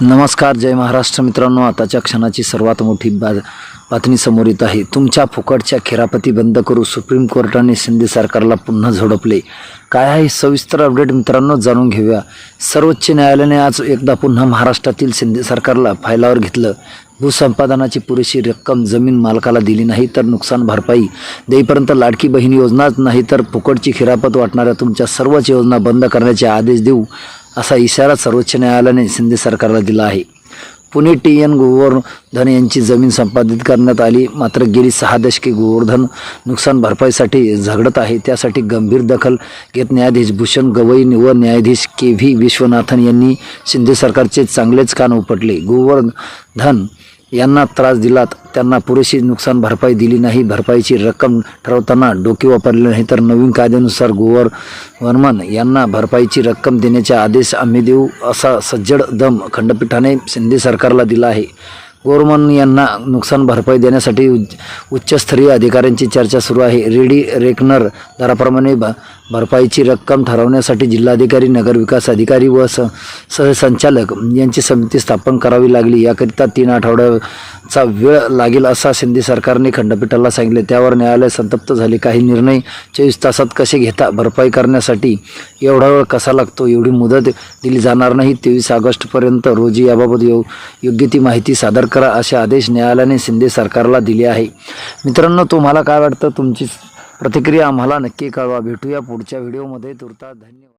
नमस्कार जय महाराष्ट्र मित्रांनो. आताच्या क्षणाची सर्वात मोठी बा बातमी समोर येत आहे. तुमच्या फुकटच्या खेरापती बंद करू सुप्रीम कोर्टाने शिंदे सरकारला पुन्हा झोडपले. काय आहे सविस्तर अपडेट मित्रांनो जाणून घेऊया. सर्वोच्च न्यायालयाने आज एकदा पुन्हा महाराष्ट्रातील शिंदे सरकारला फायलावर घेतलं. भूसंपादनाची पुरेशी रक्कम जमीन मालकाला दिली नाही तर नुकसान भरपाई देईपर्यंत लाडकी बहीण योजनाच नाही तर फुकटची खिरापत वाटणाऱ्या तुमच्या सर्वच योजना बंद करण्याचे आदेश देऊ. असा इशारा सर्वोच्च न्यायालयाने शिंदे सरकारला दिला आहे. पुणे टी एन गोवर्धन यांची जमीन संपादित करण्यात आली. मात्र गेली सहा दशके गोवर्धन नुकसान भरपाईसाठी झगडत आहे. त्यासाठी गंभीर दखल घेत न्यायाधीश भूषण गवई व न्यायाधीश के व्ही विश्वनाथन यांनी शिंदे सरकारचे चांगलेच कान उपटले. गोवर्धन यांना त्रास दिलात त्यांना पुरेशी नुकसान भरपाई दिली नाही. भरपाईची रक्कम ठरवताना डोके वापरले नाही तर नवीन कायद्यानुसार गोवर वर्मन यांना भरपाईची रक्कम देण्याचा आदेश आम्ही देऊ असा सज्जड दम खंडपीठाने शिंदे सरकारला दिला आहे. गोरमन यांना नुकसान भरपाई देण्यासाठी उच्चस्तरीय अधिकाऱ्यांची चर्चा सुरू आहे. रेडी रेकनर दराप्रमाणे भ भरपाईची रक्कम ठरवण्यासाठी जिल्हाधिकारी नगरविकास अधिकारी व स सहसंचालक यांची समिती स्थापन करावी लागली. याकरिता तीन आठवड्या चा वेळ लागेल असा शिंदे सरकारने खंडपीठाला सांगितले. त्यावर न्यायालय संतप्त झाले. काही निर्णय चोवीस तासात कसे घेता भरपाई करण्यासाठी एवढा वेळ कसा लागतो एवढी मुदत दिली जाणार नाही तेवीस ऑगस्टपर्यंत रोजी याबाबत यो योग्य ती माहिती सादर करा असे आदेश न्यायालयाने शिंदे सरकारला दिले आहे. मित्रांनो तुम्हाला काय वाटतं? तुमची प्रतिक्रिया आम्हाला नक्की कळवा. भेटूया पुढच्या व्हिडिओमध्ये. तुर्ता धन्यवाद.